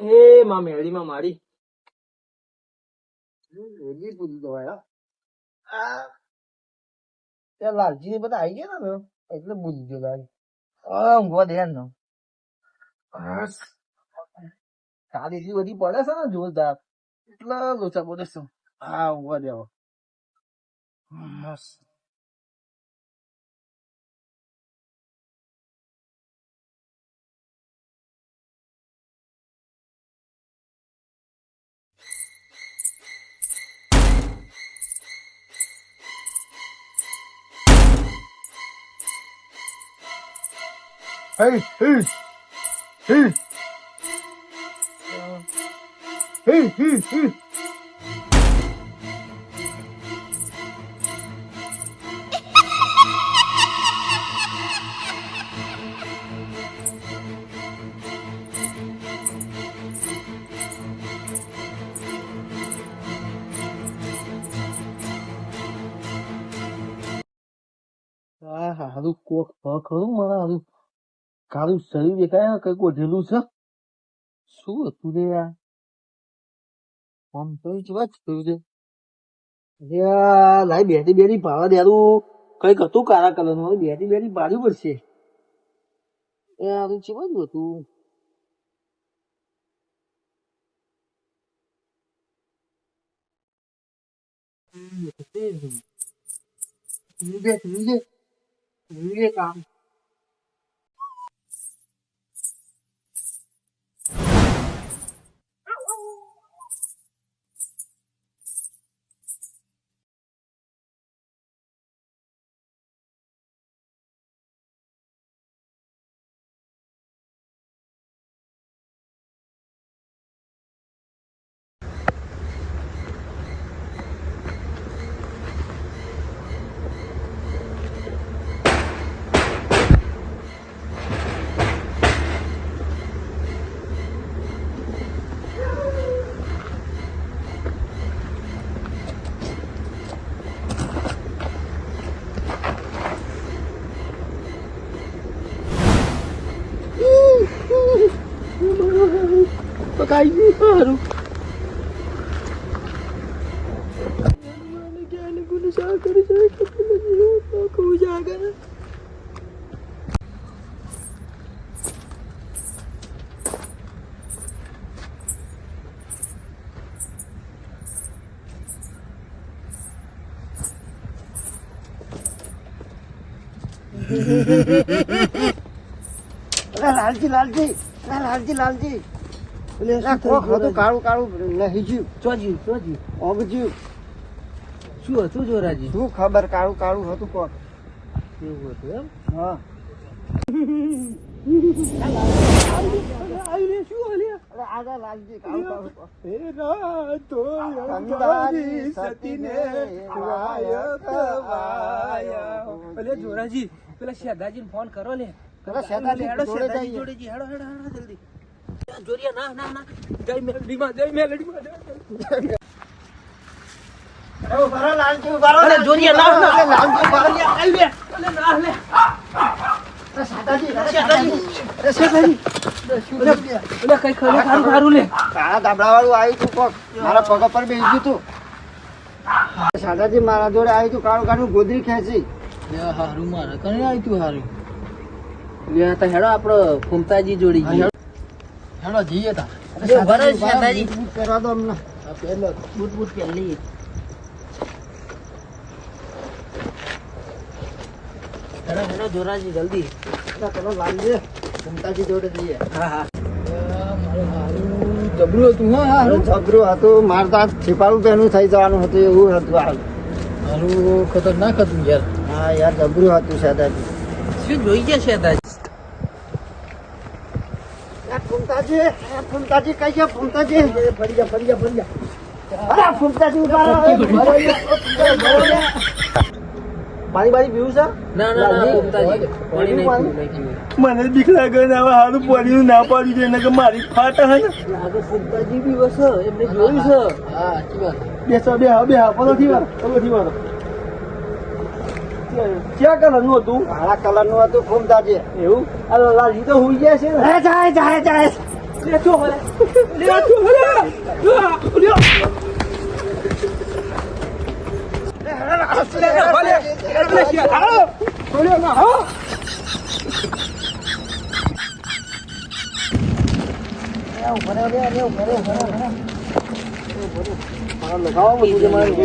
એ માં મેળીમાં મારી. વેલી પૂરી દવાયા ત્યાં લાલજી બધા આવી ગયા ને એટલે બુદ્ધિ ગયો ગાડી ઊંઘવા દે નો કાલી એટલી બધી પડે છે ને જોરદાર એટલા લોચા પડે છે હા ઊંઘવા દેવા મસ્ત Hey, hey, hey. Hey, hey, hey. હા હારું કોક હ ખરું મને હારું કાળું શરીર દેખાય કંઈક ઓઢેલું છે? શું હતું રે આ? આમ તો જ વાત થયું છે લાઈ બેઠી બેઠી પાવા દેરું. કંઈક હતું કાળા કલરનું બેઠી બેઠી પાડ્યું પડશે. એ છે બધું હતું? લીધે કામ પકાઈ ગયું સારું લાલજી લાલજી લાલજી લાલજી એટલે કોક હતું કાળું કાળું નહીં જ્યું ચોજી ચોજી ઓગજ્યું શું હતું જોરાજી? શું ખબર કાળું હતું કોક એવું હતું એમ? હા. પેલે જોરાજી પેલા શેદાજી ફોન કરો લે પેલા હેડો. હેડો હેડો હેડો જલ્દી. જોરિયા ના ના ના. જય મેલડીમાં જય મેલડીમાં કોક. મારા પગ પર બેસી તું. શાદાજી મારા જોડે આવ્યું તું કાળું કાળું ગોદરી ખેંચી. હારું મારા કઈ આવી તું હારું? હેડો આપડે ફૂમતાજી જોડી હેડો જઈએ તા. શાદાજી. બૂટ બૂટ દો અમને આ પેલો બૂટ બૂટ પહેરી હેડો હેડો જોરાજી જલ્દી. અરે પેલો લાલજી મમતાજી જોડે જઈએ. હા હા. જબરું હતું હા જબરું હતું. મારે થઈ જવાનું હતું એવું હતું હાલ હારું ખતરનાક હતું યાર. હા યાર જબરું હતું શાદાજી શું જોઈ ગયા છે ફૂમતાજી એ ફૂમતાજી કઈ છે ફૂમતાજી. ફરી જા ફરી જા ફરી જા અરે ફૂમતાજી ઊભા. પાણી બાણી પીવું છે? ના ના ના ફૂમતાજી. પાણી નહીં પાણી? પીવું, નહીં પીવું. મને બીક લાગે ને હવે હારું પડ્યું ના પાડી દે કે મારી ફાટ હે ને. લાગે ફૂમતાજી બી વસે એમને જોયું છે. હા બેસો બે હા બે હા વાર પલોથી વાર ક્યાં કલરનું હતું? કાળા કલરનું હતું ફૂમતાજી. એવું? અરે લાલજી તો હુઈ ગયા છે જાય જાય જાય. લે લગાવો બધું તમારે